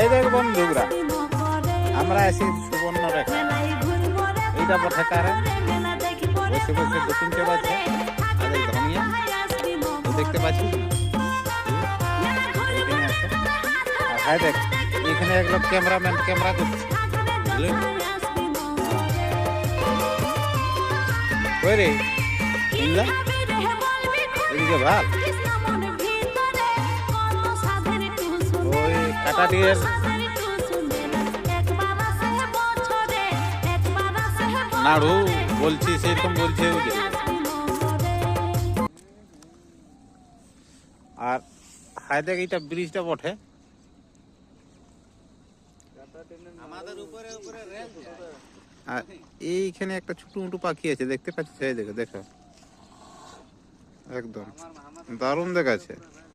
এই দেখ বন্ধুরা, আমরা আছি সুবর্ণ রেখা। এইটা পথে কারে? বসে বসে আর এই ধনিয়া দেখতে এইখানে আছে। দেখ, এখানে এক ক্যামেরাম্যান, ক্যামেরা করছে। বুঝলি? কই রে? এদিকে ভালো। ওই কাটাটিয়ের নাড়ু বলছি সেরকম বলছে ওই আর হাই দেখ এইটা ব্রিজটা বটে। আর এইখানে একটা ছোট মোটো পাখি আছে দেখতে পাচ্ছি এই দেখো দেখো। একদম। দারুণ দেখাচ্ছে।